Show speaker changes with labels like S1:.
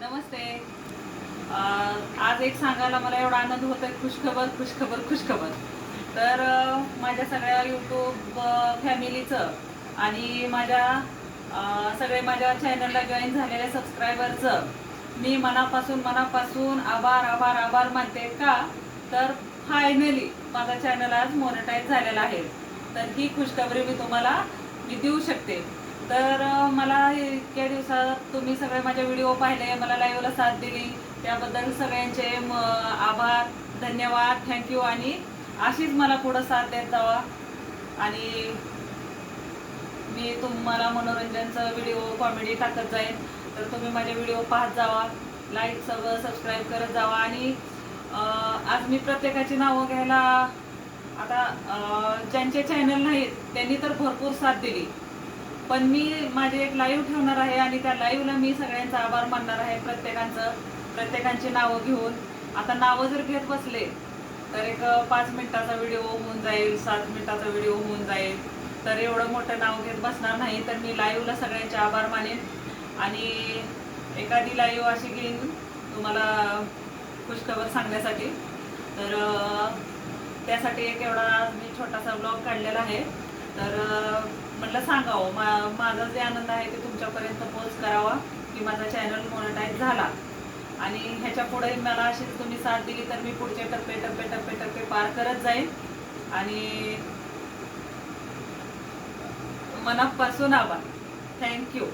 S1: नमस्ते. आज एक सांगायला मला एवढा आनंद होत आहे खुशखबर खुशखबर खुशखबर. तर माझ्या सगळ्या यूट्यूब फॅमिलीचं आणि माझ्या सगळे माझ्या चॅनलला जॉईन झालेल्या सबस्क्रायबरचं मी मनापासून मनापासून आभार आभार आभार मानते का? तर फायनली माझा चॅनल आज मॉनिटाईज झालेला आहे. तर ही खुशखबरी मी तुम्हाला मी देऊ शकते. तर मला इतक्या दिवसात तुम्ही सगळे माझे व्हिडिओ पाहिले मला लाईव्हला साथ दिली. त्याबद्दल सगळ्यांचे आभार धन्यवाद थँक्यू आणि अशीच मला पुढं साथ देत जावा. आणि मी तुम्हाला मनोरंजनचं व्हिडिओ कॉमेडी टाकत जाईन. तर तुम्ही माझे व्हिडिओ पाहत जावा. लाईक सगळं सबस्क्राईब करत जावा. आणि आज मी प्रत्येकाची नावं घ्यायला आता ज्यांचे चॅनल नाहीत त्यांनी तर भरपूर साथ दिली. पण मी माझे एक लाईव्ह ठेवणार आहे आणि त्या लाईव्हला मी सगळ्यांचा आभार मानणार आहे प्रत्येकांचं. प्रत्येकांची नावं घेऊन. आता नावं जर घेत बसले तर एक पाच मिनिटाचा व्हिडिओ होऊन जाईल सात मिनिटाचा व्हिडिओ होऊन जाईल. तर एवढं मोठं नाव घेत बसणार नाही तर मी लाईव्हला सगळ्यांचे आभार मानेन. आणि एखादी लाईव्ह अशी घेईन तुम्हाला खुशखबर सांगण्यासाठी. तर त्यासाठी एक एवढा मी छोटासा ब्लॉग काढलेला आहे. तर म्हटलं सांगावं हो, मा माझा जे आनंद आहे ते तुमच्यापर्यंत पोच करावा की माझा चॅनल मोनिटाईज झाला. आणि ह्याच्या पुढे मला अशी तुम्ही साथ दिली तर मी पुढचे टप्पे टप्पे टप्पे टप्पे पार करत जाईन. आणि मनापासून आभार. थँक्यू